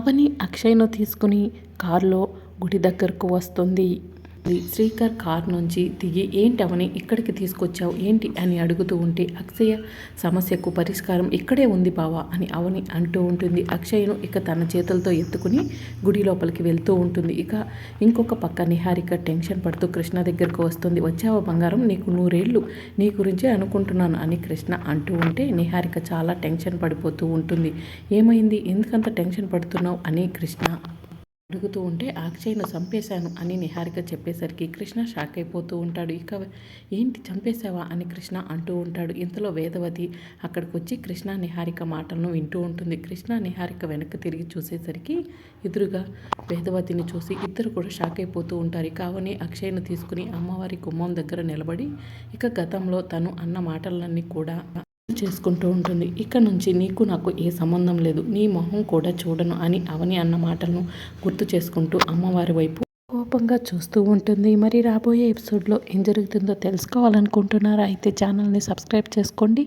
అవని అక్షయ్ను తీసుకుని కారులో గుడి దగ్గరకు వస్తుంది. శ్రీకర్ కార్ నుంచి దిగి ఏంటి అవని ఇక్కడికి తీసుకొచ్చావు? ఏంటి? అని అడుగుతూ ఉంటే అక్షయ సమస్యకు పరిష్కారం ఇక్కడే ఉంది బావా అని అవని అంటూ ఉంటుంది. అక్షయ్ను ఇక తన చేతులతో ఎత్తుకుని గుడి లోపలికి వెళ్తూ ఉంటుంది. ఇక ఇంకొక పక్క నిహారిక టెన్షన్ పడుతూ కృష్ణ దగ్గరకు వస్తుంది. వచ్చావా బంగారం? నీకు నూరేళ్ళు. నీ గురించే అనుకుంటున్నాను అని కృష్ణ అంటూ ఉంటే నిహారిక చాలా టెన్షన్ పడిపోతూ ఉంటుంది. ఏమైంది? ఎందుకంత టెన్షన్ పడుతున్నావు? అని కృష్ణ అడుగుతూ ఉంటే అక్షయ్ను చంపేశాను అని నిహారిక చెప్పేసరికి కృష్ణ షాక్ అయిపోతూ ఉంటాడు. ఇక ఏంటి చంపేశావా అని కృష్ణ అంటూ ఉంటాడు. ఇంతలో వేదవతి అక్కడికి వచ్చి కృష్ణ నిహారిక మాటలను వింటూ ఉంటుంది. కృష్ణ నిహారిక వెనక్కి తిరిగి చూసేసరికి ఎదురుగా వేదవతిని చూసి ఇద్దరు కూడా షాక్ అయిపోతూ ఉంటారు. కావని అక్షయ్ను తీసుకుని అమ్మవారి గుమ్మం దగ్గర నిలబడి ఇక గతంలో తను అన్న మాటలన్నీ కూడా చేసుకుంటూ ఉంటుంది. ఇక నుంచి నీకు నాకు ఏ సంబంధం లేదు. నీ మొహం కూడా చూడను అని అవని అన్న మాటలను గుర్తు చేసుకుంటూ అమ్మవారి వైపు కోపంగా చూస్తూ ఉంటుంది. మరి రాబోయే ఎపిసోడ్లో ఏం జరుగుతుందో తెలుసుకోవాలనుకుంటున్నారా? అయితే ఛానల్ని సబ్స్క్రైబ్ చేసుకోండి.